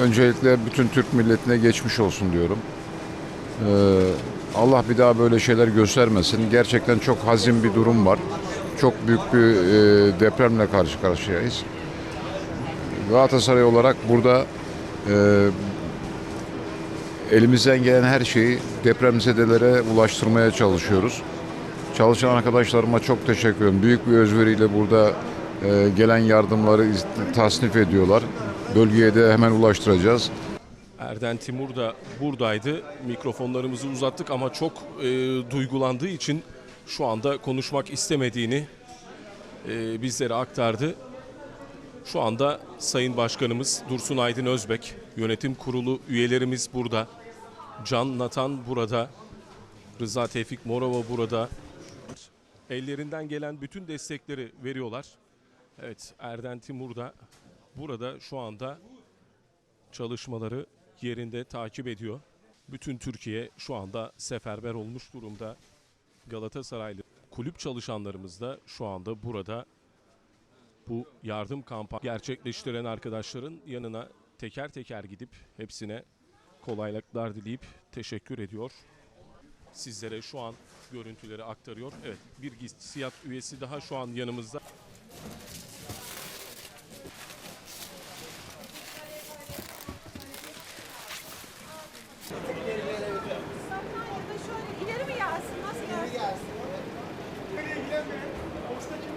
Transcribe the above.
öncelikle bütün Türk milletine geçmiş olsun diyorum. Ee, Allah bir daha böyle şeyler göstermesin. Gerçekten çok hazin bir durum var. Çok büyük bir e, depremle karşı karşıyayız. Galatasaray olarak burada e, elimizden gelen her şeyi depremzedelere ulaştırmaya çalışıyoruz. Çalışan arkadaşlarıma çok teşekkür ederim. Büyük bir özveriyle burada e, gelen yardımları tasnif ediyorlar. Bölgeye de hemen ulaştıracağız. Erden Timur da buradaydı. Mikrofonlarımızı uzattık ama çok e, duygulandığı için şu anda konuşmak istemediğini e, bizlere aktardı. Şu anda Sayın Başkanımız Dursun Aydın Özbek, yönetim kurulu üyelerimiz burada. Can Natan burada. Rıza Tevfik Morova burada. Ellerinden gelen bütün destekleri veriyorlar. Evet Erden Timur da burada şu anda çalışmaları yerinde takip ediyor. Bütün Türkiye şu anda seferber olmuş durumda. Galatasaraylı kulüp çalışanlarımız da şu anda burada bu yardım kampanyası gerçekleştiren arkadaşların yanına teker teker gidip hepsine kolaylıklar dileyip teşekkür ediyor. Sizlere şu an görüntüleri aktarıyor. Evet bir siyah üyesi daha şu an yanımızda. İleri mi gelsin? Nasıl gelsin? İleri gelsin. Nereye giden benim? Boşta kim